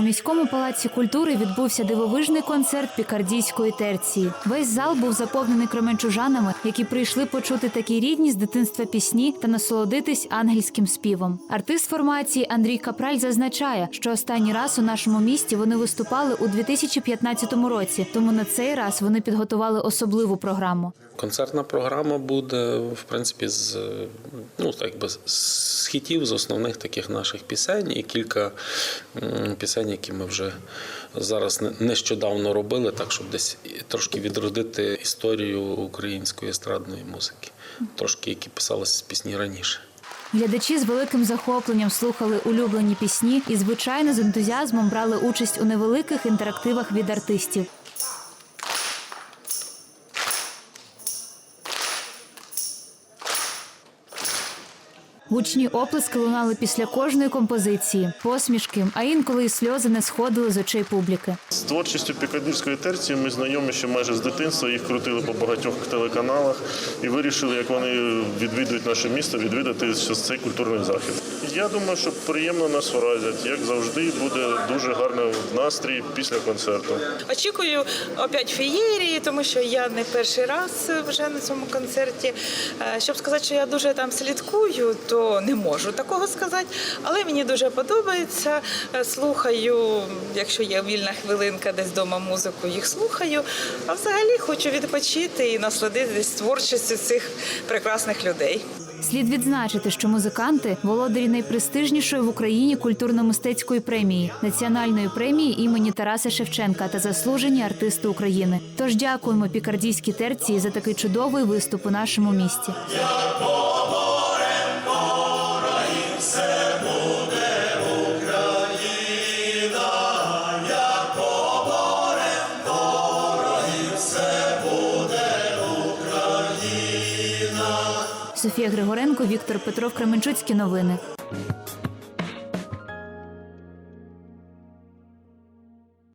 міському палаці культури відбувся дивовижний концерт пікардійської терції. Весь зал був заповнений кременчужанами, які прийшли почути такі рідні з дитинства пісні та насолодитись ангельським співом. Артист формації Андрій Капраль зазначає, що останній раз у нашому місті вони виступали у 2015 році, тому на цей раз вони підготували особливу програму. Концертна програма буде, в принципі, з ну так би з хітів, з основних таких наших пісень, і кілька м, пісень, які ми вже зараз не- нещодавно робили, так щоб десь трошки відродити історію української естрадної музики, трошки які писалися пісні раніше. Глядачі з великим захопленням слухали улюблені пісні і, звичайно, з ентузіазмом брали участь у невеликих інтерактивах від артистів. Гучні оплески лунали після кожної композиції, посмішки, а інколи і сльози не сходили з очей публіки. З творчістю пікадірської терції ми знайомі ще майже з дитинства. Їх крутили по багатьох телеканалах і вирішили, як вони відвідують наше місто, відвідати цей культурний захід. Я думаю, що приємно нас вразять. Як завжди, буде дуже гарний настрій після концерту. Очікую опять феєрії, тому що я не перший раз вже на цьому концерті. Е, Щоб сказати, що я дуже там слідкую, то не можу такого сказати. Але мені дуже подобається. Е, Слухаю, якщо є вільна хвилинка десь вдома музику, їх слухаю. А взагалі хочу відпочити і насладитись творчістю цих прекрасних людей. Слід відзначити, що музиканти володарі найпрестижнішої в Україні культурно-мистецької премії національної премії імені Тараса Шевченка та заслужені артисти України. Тож дякуємо пікардійській терції за такий чудовий виступ у нашому місті. Софія Григоренко, Віктор Петров, Кременчуцькі новини.